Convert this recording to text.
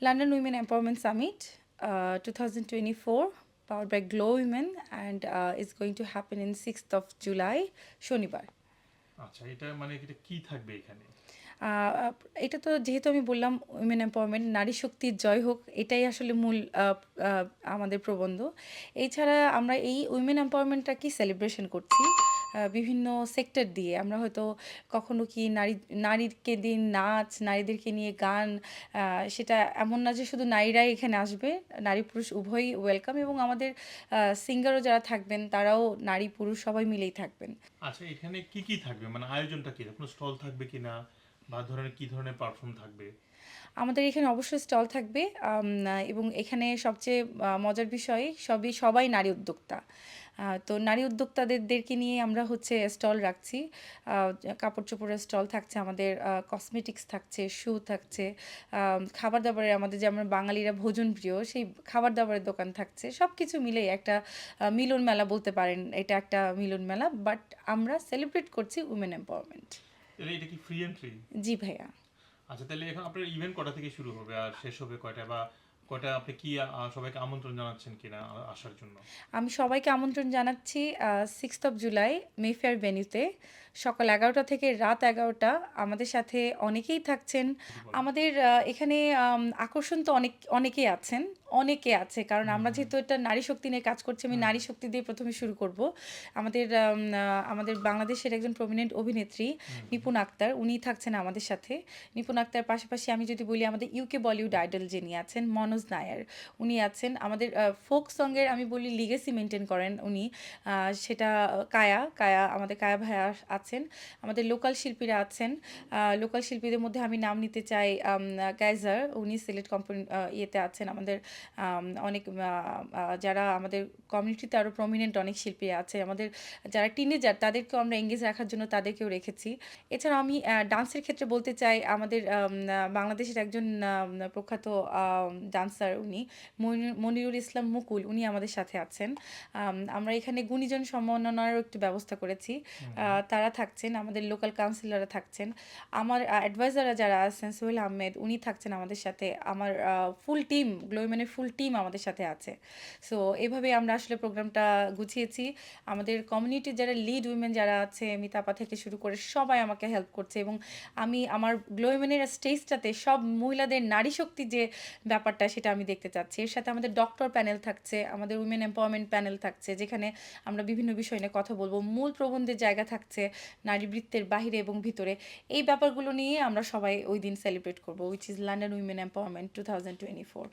London Women Empowerment Summit uh, 2024, powered by Glow Women, and uh, is going to happen in 6th of July, শনিবার আচ্ছা এটা মানে এটা কি থাকবে এখানে এটা তো যেহেতু আমি বললাম উইমেন এম্পাওয়ারমেন্ট নারী শক্তির জয় হোক, এটাই আসলে মূল আমাদের প্রবন্ধ। এছাড়া আমরা এই উইমেন এম্পাওয়ারমেন্টটাকে সেলিব্রেশন করছি? বিভিন্ন সেক্টর দিয়ে। আমরা হয়তো কখনো কি নারী, নারীকে দিন নাচ, নারীদেরকে নিয়ে গান সেটা এমন না যে শুধু নারীরাই এখানে আসবে। নারী পুরুষ উভয়ই ওয়েলকাম এবং আমাদের সিঙ্গারও যারা থাকবেন, তারাও নারী পুরুষ সবাই মিলেই থাকবেন। আচ্ছা এখানে কি কি থাকবে? মানে আয়োজনটা কি? কোনো স্টল থাকবে কিনা? বা ধরনের কি ধরনের থাকবে? আমাদের এখানে অবশ্যই স্টল থাকবে এবং এখানে সবচেয়ে মজার বিষয় সবই, সবাই নারী উদ্যোক্তা। তো নারী উদ্যোক্তাদেরকে নিয়ে আমরা হচ্ছে স্টল রাখছি। কাপড় চোপড়ের স্টল থাকছে আমাদের কসমেটিক্স থাকছে শু থাকছে খাবার দাবারের আমাদের যেমন বাঙালিরা ভোজন প্রিয় সেই খাবার দাবারের দোকান থাকছে। সব কিছু মিলেই একটা মিলন মেলা বলতে পারেন, এটা একটা মিলন মেলা বাট আমরা সেলিব্রেট করছি উমেন এম্পাওয়ারমেন্ট তাহলে এটা কি ফ্রি এন্ট্রি জি ভাইয়া। আচ্ছা তাহলে এখন আপনার ইভেন্ট কটা থেকে শুরু হবে আর শেষ হবে কয়টা বা কয়টা আপনি কি সবাইকে আমন্ত্রণ জানাচ্ছেন কিনা আসার জন্য? আমি সবাইকে আমন্ত্রণ জানাচ্ছি সিক্সথ অফ জুলাই মেফেয়ার ভেন্যুতে সকাল এগারোটা থেকে রাত এগারোটা। আমাদের সাথে অনেকেই থাকছেন। আমাদের এখানে আকর্ষণ তো অনেক অনেকেই আছেন অনেকে আছে। কারণ আমরা যেহেতু এটা নারী শক্তি নিয়ে কাজ করছি আমি নারী শক্তি দিয়ে প্রথমে শুরু করব। আমাদের আমাদের বাংলাদেশের একজন প্রমিনেন্ট অভিনেত্রী নিপুণ আক্তার উনি থাকছেন আমাদের সাথে। নিপুণ আক্তার পাশাপাশি আমি যদি বলি আমাদের ইউকে বলিউড আইডল যিনি আছেন মনোজ নায়ার উনি আছেন আমাদের ফোক সঙ্গের আমি বলি লিগেসি মেনটেন করেন উনি। সেটা কায়া কায়া আমাদের কায়া ভাইয়া আছেন আমাদের লোকাল শিল্পীরা আছেন। লোকাল শিল্পীদের মধ্যে আমি নাম নিতে চাই গাইজার উনি সিলেট কোম্পানি ইয়েতে আছেন। আমাদের অনেক যারা আমাদের কমিউনিটিতে আরও প্রমিনেন্ট অনেক শিল্পী আছে। আমাদের যারা টিনেজার তাদেরকেও আমরা এঙ্গেজ রাখার জন্য তাদেরকেও রেখেছি। এছাড়া আমি ডান্সের ক্ষেত্রে বলতে চাই আমাদের বাংলাদেশের একজন প্রখ্যাত ডান্সার উনি মনির- মনিরুল ইসলাম মুকুল উনি আমাদের সাথে আছেন। আমরা এখানে গুণীজন সম্মাননারও একটু ব্যবস্থা করেছি। তারা থাকছেন, আমাদের লোকাল কাউন্সিলররা থাকছেন, আমার অ্যাডভাইজাররা যারা আছেন, সোহেল আহমেদ, উনি থাকছেন আমাদের সাথে, আমার ফুল টিম গ্লোইম্যানের ফুল টিম আমাদের সাথে আছে। সো এভাবে আমরা আসলে প্রোগ্রামটা গুছিয়েছি। আমাদের কমিউনিটির যারা লিড উইমেন যারা আছে, মিতাপা থেকে শুরু করে সবাই আমাকে হেল্প করছে এবং আমি আমার গ্লোইমেনের স্টেজটাতে সব মহিলাদের নারী শক্তি যে ব্যাপারটা সেটা আমি দেখতে চাচ্ছি। এর সাথে আমাদের ডক্টর প্যানেল থাকছে, আমাদের উইমেন এম্পাওয়ারমেন্ট প্যানেল থাকছে, যেখানে আমরা বিভিন্ন বিষয় নিয়ে কথা বলব। মূল প্রবন্ধের জায়গা থাকছে নারী বৃত্তের বাহিরে এবং ভিতরে। এই ব্যাপারগুলো নিয়ে আমরা সবাই ওই দিন সেলিব্রেট করব which is London women empowerment two thousand twenty four